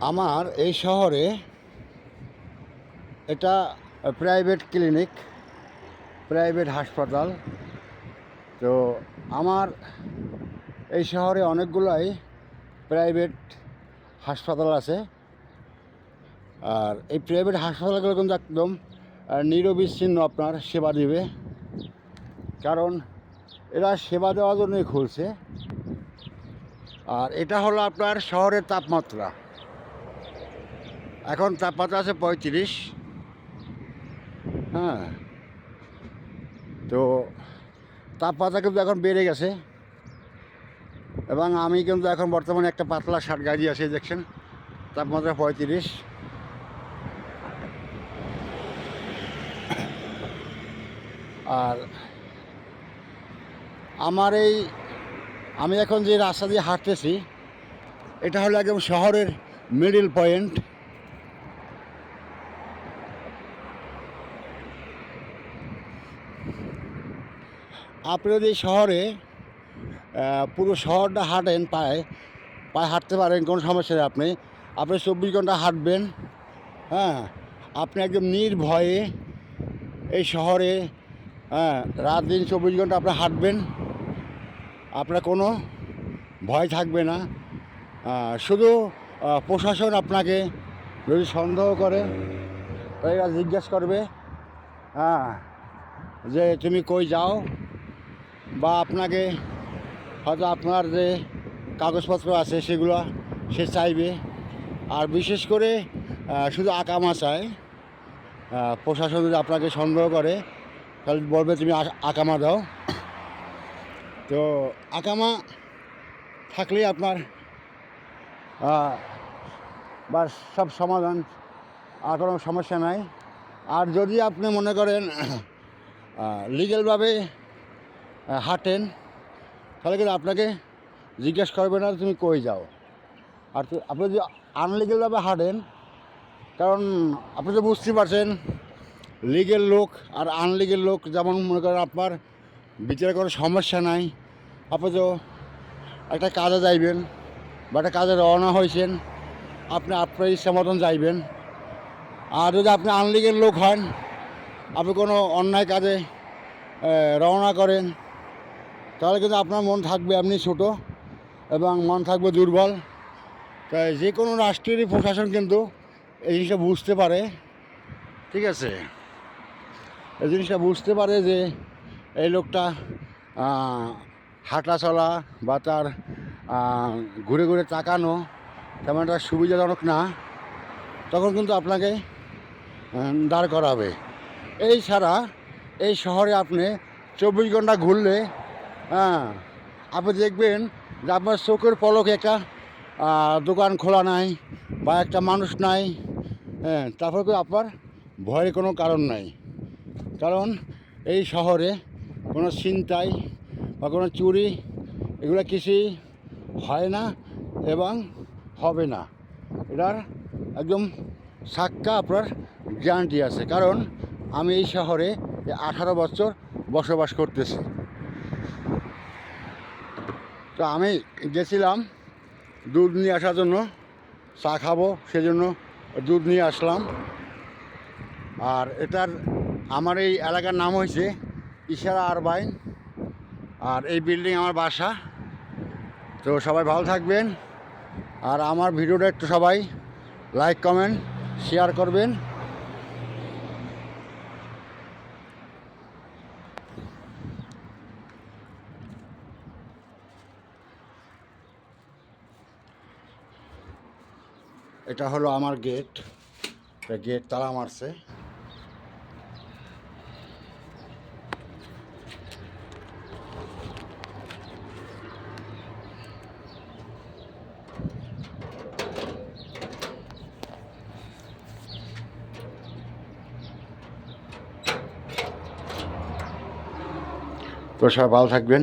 আমার এই শহরে এটা প্রাইভেট ক্লিনিক প্রাইভেট হাসপাতাল। তো আমার এই শহরে অনেকগুলাই প্রাইভেট হাসপাতাল আছে। আর এই প্রাইভেট হাসপাতালগুলো কিন্তু একদম নিরবিচ্ছিন্ন আপনার সেবা দিবে। কারণ এরা সেবা দেওয়ার জন্যই খুলছে। আর এটা হলো আপনার শহরের তাপমাত্রা। এখন তাপমাত্রা আছে পঁয়ত্রিশ। হ্যাঁ। তো তাপমাত্রা কিন্তু এখন বেড়ে গেছে। এবং আমি কিন্তু এখন বর্তমানে একটা পাতলা শার্ট গাড়ি আছে, দেখছেন? তাপমাত্রা পঁয়ত্রিশ। আর আমার এই আমি এখন যে রাস্তা দিয়ে হাঁটতেছি, এটা হলো একদম শহরের মিডিল পয়েন্ট আপনি যদি শহরে পুরো শহরটা হাঁটেন পায়ে পায়ে হাঁটতে পারেন, কোনো সমস্যা নেই আপনি। আপনি চব্বিশ ঘণ্টা হাঁটবেন হ্যাঁ? আপনি একদম নির্ভয়ে এই শহরে হ্যাঁ রাত দিন চব্বিশ ঘণ্টা আপনি হাঁটবেন, আপনার কোনো ভয় থাকবে না। শুধু প্রশাসন আপনাকে যদি সন্দেহ করে এরা জিজ্ঞেস করবে হ্যাঁ যে তুমি কই যাও? বা আপনাকে হয়তো আপনার যে কাগজপত্র আছে সেগুলো সে চাইবে। আর বিশেষ করে শুধু আকামা চায় প্রশাসন যদি আপনাকে সন্দেহ করে, তাহলে বলবে তুমি আকামা দাও। তো আকামা থাকলেই আপনার বা সব সমাধান, আর কোনো সমস্যা নাই। আর যদি আপনি মনে করেন লিগেলভাবে হাঁটেন, তাহলে কিন্তু আপনাকে জিজ্ঞেস করবে না তুমি কই যাও। আর আপনি যদি আনলিগেলভাবে হাঁটেন, কারণ আপনি তো বুঝতে পারছেন লিগেল লোক আর আনলিগেল লোক যেমন মনে করেন আপনার বিচারে কোনো সমস্যা নাই, আপনি তো একটা কাজে যাইবেন বা একটা কাজে রওনা হয়েছেন আপনি আপনার ইচ্ছা মতন যাইবেন। আর যদি আপনি আনলিগের লোক হন, আপনি কোনো অন্যায় কাজে রওনা করেন তাহলে কিন্তু আপনার মন থাকবে আপনি ছোট এবং মন থাকবে দুর্বল। তাই যে কোনো রাষ্ট্রেরই প্রশাসন কিন্তু এই জিনিসটা বুঝতে পারে। ঠিক আছে? এই জিনিসটা বুঝতে পারে যে এই লোকটা হাঁটা চলা বা তার ঘুরে ঘুরে তাকানো তেমন একটা সুবিধাজনক না। তখন কিন্তু আপনাকে দাঁড় করাবে। এই ছাড়া এই শহরে আপনি চব্বিশ ঘণ্টা ঘুরলে হ্যাঁ আপনি দেখবেন যে আপনার চোখের পলক একটা দোকান খোলা নাই বা একটা মানুষ নাই হ্যাঁ তারপর আপনার ভয়ের কোনো কারণ নাই। কারণ এই শহরে কোনো ছিনতাই বা কোনো চুরি এগুলো কিছুই হয় না এবং হবে না। এটার একদম সাক্কা আপনার গ্যারান্টি আছে। কারণ আমি এই শহরে আঠারো বছর বসবাস করতেছি। তো আমি গেছিলাম দুধ নিয়ে আসার জন্য, চা খাব সেজন্য দুধ নিয়ে আসলাম। আর এটার, আমার এই এলাকার নাম হয়েছে ইশারা আরবাইন। আর এই বিল্ডিং আমার বাসা। তো সবাই ভালো থাকবেন। আর আমার ভিডিওটা একটু সবাই লাইক কমেন্ট শেয়ার করবেন। এটা হলো আমার গেট গেট তালা মারছে। তো ভালো থাকবেন।